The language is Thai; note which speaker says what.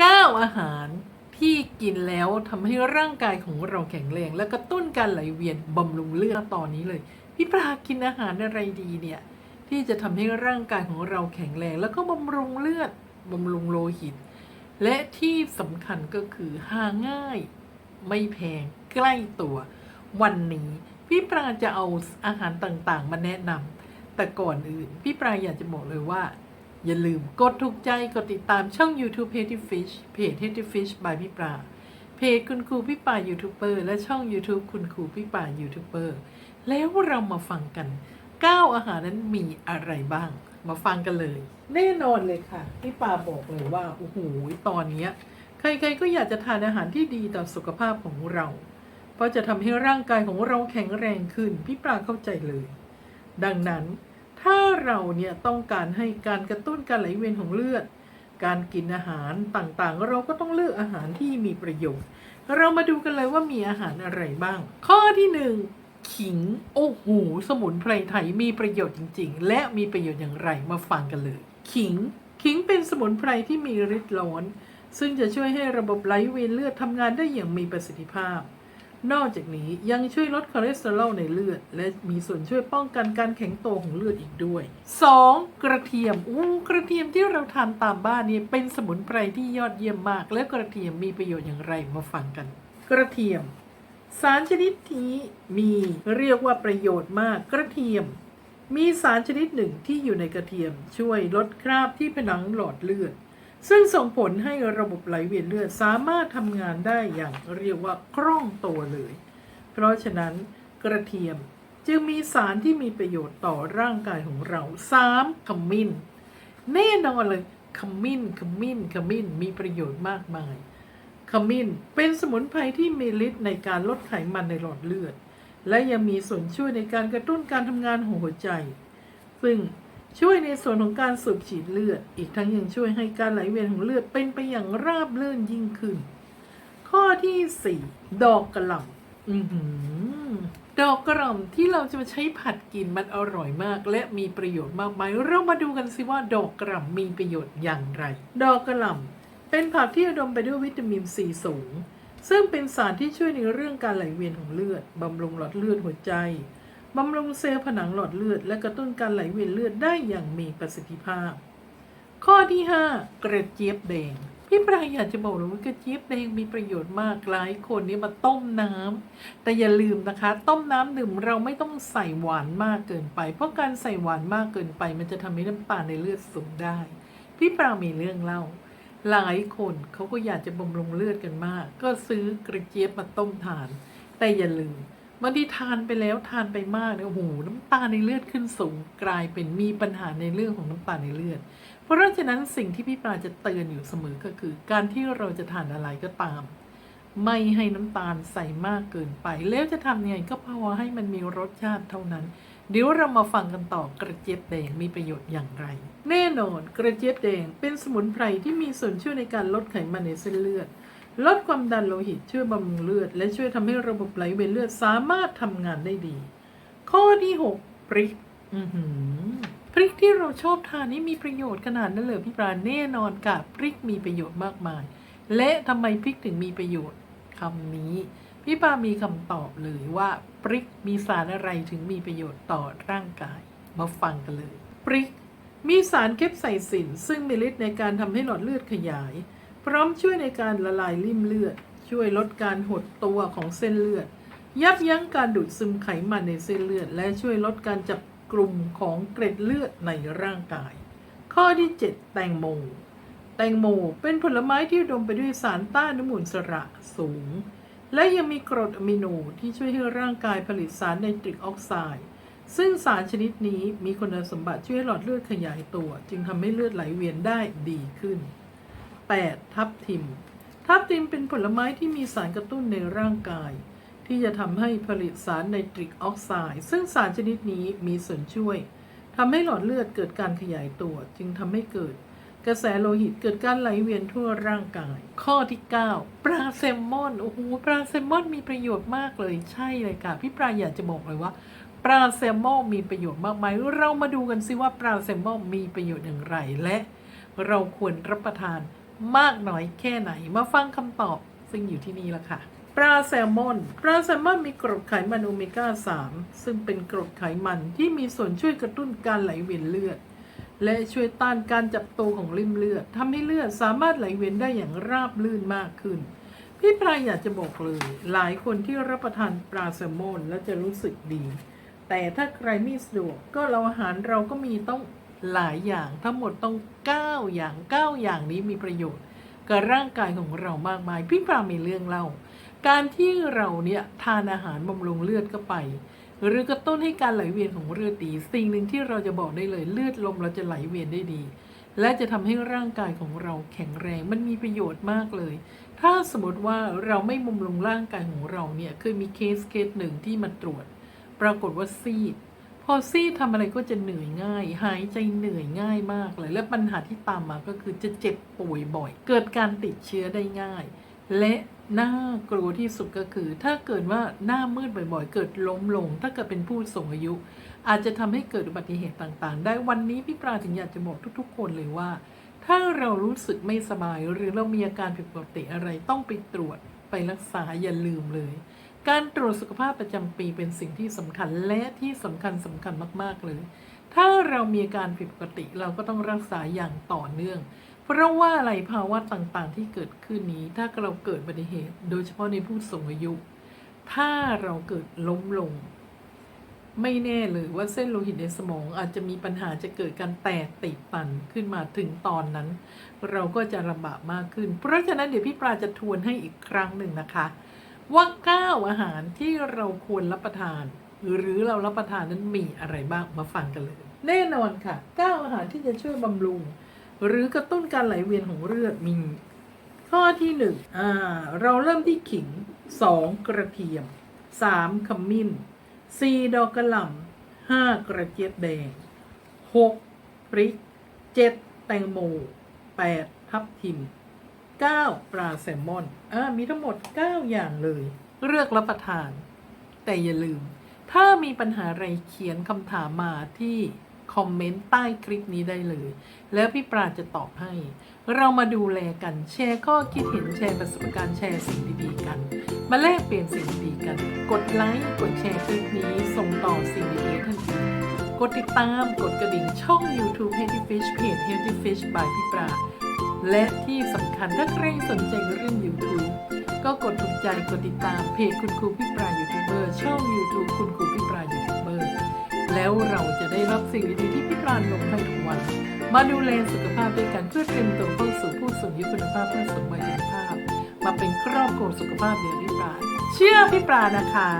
Speaker 1: 9 อาหารที่กินแล้วทำให้ร่างกายของเราแข็งแรง และกระตุ้นการไหลเวียนบำรุงเลือดตอนนี้เลย พี่ปลากินอาหารอะไรดีเนี่ย ที่จะทำให้ร่างกายของเราแข็งแรง แล้วก็บำรุงเลือดบำรุงโลหิต และที่สำคัญก็คือหาง่าย ไม่แพงใกล้ตัว วันนี้ พี่ปลาจะเอาอาหารต่างๆ มาแนะนำแต่ก่อนอื่น พี่ปลาอยากจะบอกเลยว่า อย่าลืมกดถูกใจกดติดตามช่อง YouTube h e a d y Fish เพจ h e a d y Fish by พี่ปลาเพจคุณครูพี่ป่ายูทูบเบอร์และช่อง YouTube คุณครูพี่ป่ายูทูบเบอร์แล้วเรามาฟังกัน 9 อาหารนั้นมีอะไรบ้าง มาฟังกันเลย แน่นอนเลยค่ะ พี่ป่าบอกเลยว่าโอ้โหตอนเนี้ยใครๆก็อยากจะทานอาหารที่ดีต่อสุขภาพของเรา เพราะจะทำให้ร่างกายของเราแข็งแรงขึ้น พี่ปลาเข้าใจเลย ดังนั้น ถ้าเราเนี่ยต้องการให้การกระตุ้นการไหลเวียนของเลือด การกินอาหารต่างๆ เราก็ต้องเลือกอาหารที่มีประโยชน์ เรามาดูกันเลยว่ามีอาหารอะไรบ้าง ข้อที่หนึ่งขิงโอ้โหสมุนไพรไทยมีประโยชน์จริง ๆ และมีประโยชน์อย่างไรมาฟังกันเลย ขิงขิงเป็นสมุนไพรที่มีฤทธิ์ร้อน ซึ่งจะช่วยให้ระบบไหลเวียนเลือดทำงานได้อย่างมีประสิทธิภาพ นอกจากนี้ยังช่วยลดคอเลสเตอรอลในเลือด และมีส่วนช่วยป้องกันการแข็งตัวของเลือดอีกด้วย 2. กระเทียมอู้กระเทียมที่เราทานตามบ้านเนี่ยเป็นสมุนไพรที่ยอดเยี่ยมมาก และกระเทียมมีประโยชน์อย่างไรมาฟังกัน กระเทียม สารชนิดนี้มีเรียกว่าประโยชน์มากกระเทียม มีสารชนิดหนึ่งที่อยู่ในกระเทียม ช่วยลดคราบที่ผนังหลอดเลือด ซึ่งส่งผลให้ระบบไหลเวียนเลือดสามารถทำงานได้อย่างเรียกว่าคล่องตัวเลย เพราะฉะนั้นกระเทียมจึงมีสารที่มีประโยชน์ต่อร่างกายของเรา 3. ขมิ้น แน่นอนเลยขมิ้นขมิ้นขมิ้นมีประโยชน์มากมาย ขมิ้นเป็นสมุนไพรที่มีฤทธิ์ในการลดไขมันในหลอดเลือด และยังมีส่วนช่วยในการกระตุ้นการทำงานของหัวใจ ซึ่ง ช่วยในส่วนของการสูบฉีดเลือด อีกทั้งยังช่วยให้การไหลเวียนของเลือดเป็นไปอย่างราบรื่นยิ่งขึ้น ข้อที่4ดอกกระหล่ำอื้อหือดอกกระหล่ำที่เราจะมาใช้ผัดกินมันอร่อยมาก และมีประโยชน์มากมาย เรามาดูกันสิว่าดอกกระหล่ำมีประโยชน์อย่างไร ดอกกระหล่ำเป็นผักที่อุดมไปด้วยวิตามินซีสูง ซึ่งเป็นสารที่ช่วยในเรื่องการไหลเวียนของเลือดบำรุงหลอดเลือดหัวใจ บำรุงเซลล์ผนังหลอดเลือด และกระตุ้นการไหลเวียนเลือดได้อย่างมีประสิทธิภาพ ข้อที่ 5 กระเจี๊ยบแดงพี่ปรายอยากจะบอกเลยว่ากระเจี๊ยบแดงมีประโยชน์มากหลายคนนี่มาต้มน้ำแต่อย่าลืมนะคะ ต้มน้ำดื่มเราไม่ต้องใส่หวานมากเกินไป เพราะการใส่หวานมากเกินไป มันจะทำให้น้ำตาลในเลือดสูงได้ พี่ปรามีเรื่องเล่า หลายคนเขาก็อยากจะบำรุงเลือดกันมาก ก็ซื้อกระเจี๊ยบมาต้มทาน แต่อย่าลืม บางทีทานไปแล้วทานไปมากเนี่ยโอ้โหน้ำตาลในเลือดขึ้นสูงกลายเป็นมีปัญหาในเรื่องของน้ำตาลในเลือด เพราะฉะนั้นสิ่งที่พี่ปลาจะเตือนอยู่เสมอก็คือ การที่เราจะทานอะไรก็ตาม ไม่ให้น้ำตาลใส่มากเกินไป แล้วจะทำยังไงก็พอให้มันมีรสชาติเท่านั้น เดี๋ยวเรามาฟังกันต่อกระเจี๊ยบแดงมีประโยชน์อย่างไร แน่นอนกระเจี๊ยบแดงเป็นสมุนไพรที่มีส่วนช่วยในการลดไขมันในเส้นเลือด ลดความดันโลหิตช่วยบำรุงเลือด และช่วยทำให้ระบบไหลเวียนเลือดสามารถทำงานได้ดี ข้อที่6พริกพริกที่เราชอบทานนี่มีประโยชน์ขนาดนั้นเลยพี่ปราณแน่นอนค่ะพริกมีประโยชน์มากมาย และทำไมพริกถึงมีประโยชน์คำนี้ พี่ปามีคำตอบเลยว่าพริกมีสารอะไรถึงมีประโยชน์ต่อร่างกาย มาฟังกันเลยพริกมีสารเคปไซซินซึ่งมีฤทธิ์ในการทำให้หลอดเลือดขยาย พร้อมช่วยในการละลายริ่มเลือด ช่วยลดการหดตัวของเส้นเลือด ยับยั้งการดูดซึมไขมันในเส้นเลือด และช่วยลดการจับกลุ่มของเกล็ดเลือดในร่างกาย ข้อที่ 7 แตงโม แตงโมเป็นผลไม้ที่ดมไปด้วยสารต้านอนุมูลอิสระสูง และยังมีกรดอะมิโนที่ช่วยให้ร่างกายผลิตสารไนตริกออกไซด์ซึ่งสารชนิดนี้มีคุณสมบัติช่วยให้หลอดเลือดขยายตัว จึงทำให้เลือดไหลเวียนได้ดีขึ้น 8. ทับทิม ทับทิมเป็นผลไม้ที่มีสารกระตุ้นในร่างกาย ที่จะทำให้ผลิตสารไนตริกออกไซด์ซึ่งสารชนิดนี้มีส่วนช่วยทำให้หลอดเลือดเกิดการขยายตัว จึงทำให้เกิด กระแสโลหิตเกิดการไหลเวียนทั่วร่างกาย ข้อที่ 9 ปลาแซลมอนโอ้โหปลาแซลมอนมีประโยชน์มากเลยใช่เลยค่ะพี่ปลาอยากจะบอกเลยว่าปลาแซลมอนมีประโยชน์มากมาย เรามาดูกันซิว่าปลาแซลมอนมีประโยชน์อย่างไรและ เราควรรับประทาน มากน้อยแค่ไหน มาฟังคำตอบซึ่งอยู่ที่นี่ละค่ะ ปลาแซลมอน ปลาแซลมอนมีกรดไขมันโอเมก้า 3 ซึ่งเป็นกรดไขมันที่มีส่วนช่วยกระตุ้นการไหลเวียนเลือด และช่วยต้านการจับตัวของริมเลือดทำให้เลือดสามารถไหลเวียนได้อย่างราบลื่นมากขึ้น พี่ปลายอยากจะบอกเลย หลายคนที่รับประทานปลาแซลมอนแล้วจะรู้สึกดี แต่ถ้าใครไม่สะดวกก็เราอาหารเราก็มีต้อง หลายอย่างทั้งหมดต้อง 9 อย่าง 9 อย่างนี้มีประโยชน์กับร่างกายของเรามากมาย พี่ปลามีเรื่องเล่า การที่เราเนี่ยทานอาหารบำรุงเลือดเข้าไป หรือกระตุ้นให้การไหลเวียนของเลือดดี สิ่งหนึ่งที่เราจะบอกได้เลยเลือดลมเราจะไหลเวียนได้ดี และจะทำให้ร่างกายของเราแข็งแรงมันมีประโยชน์มากเลย ถ้าสมมติว่าเราไม่บำรุงร่างกายของเราเนี่ยเคยมีเคสเคสหนึ่งที่มาตรวจ ปรากฏว่าซีด อซีดทำอะไรก็จะเหนื่อยง่าย หายใจเหนื่อยง่ายมากเลย และปัญหาที่ตามมาก็คือจะเจ็บป่วยบ่อย เกิดการติดเชื้อได้ง่าย และน่ากลัวที่สุดก็คือ ถ้าเกิดว่าหน้ามืดบ่อยๆ เกิดล้มลง ถ้าเกิดเป็นผู้สูงอายุ อาจจะทำให้เกิดอุบัติเหตุต่างๆ ได้วันนี้พี่ปราถึงอยากจะบอกทุกๆ คนเลยว่า ถ้าเรารู้สึกไม่สบายหรือเรามีอาการผิดปกติอะไรต้องไปตรวจไปรักษาอย่าลืมเลย การตรวจสุขภาพประจำปีเป็นสิ่งที่สำคัญและที่สำคัญสำคัญมาก ๆ เลย ถ้าเรามีอาการผิดปกติเราก็ต้องรักษาอย่างต่อเนื่อง เพราะว่าอะไรภาวะต่างๆ ที่เกิดขึ้นนี้ ถ้าเราเกิดอุบัติเหตุ โดยเฉพาะในผู้สูงอายุ ถ้าเราเกิดล้มลง ไม่แน่เลยว่าเส้นโลหิตในสมองอาจจะมีปัญหาจะเกิดการแตกติดตันขึ้นมาถึงตอนนั้น เราก็จะลำบากมากขึ้น เพราะฉะนั้นเดี๋ยวพี่ปลาจะทวนให้อีกครั้งหนึ่งนะคะ ว่า 9 อาหารที่เราควรรับประทาน หรือเรารับประทานนั้นมีอะไรบ้างมาฟังกันเลย แน่นอนค่ะ 9 อาหารที่จะช่วยบำรุง หรือกระตุ้นการไหลเวียนของเลือดมี ข้อที่หนึ่งอ่าเราเริ่มที่ขิง 2 กระเทียม 3 ขมิ้น 4 ดอกกระหล่ำ5 กระเจี๊ยบแดง 6 พริก 7 แตงโม 8 ทับทิม 9 ปลาแซลมอนอ่ามีทั้งหมด 9 อย่างเลย เลือกรับประทาน แต่อย่าลืม ถ้ามีปัญหาอะไรเขียนคำถามมาที่คอมเมนต์ใต้คลิปนี้ได้เลย แล้วพี่ปราจะตอบให้ เรามาดูแลกันแชร์ข้อคิดเห็นแชร์ประสบการณ์แชร์สิ่งดีๆกัน มาแลกเปลี่ยนสิ่งดีๆกัน กดไลค์กดแชร์คลิปนี้ส่งต่อสิ่งดีๆท่านอื่นกดติดตามกดกระดิ่งช่อง YouTube Healthy Fish เพจ Healthy Fish by พี่ปรา และที่สำคัญถ้าใครสนใจเรื่อง YouTube ก็กดถูกใจกดติดตามเพจคุณครูพี่ปรายูทูบเบอร์ช่อง YouTube คุณครูพี่ปรายูทูบเบอร์แล้วเราจะได้รับสิ่งดีๆที่พี่ปราลงให้ทุกวัน มาดูแลสุขภาพด้วยกันเพื่อเตรียมตัวเข้าสู่ผู้สูงอายุคุณภาพเพื่อสูงวัยคุณภาพ มาเป็นครอบครัวสุขภาพเดียวพี่ปราเชื่อพี่ปรานะคะ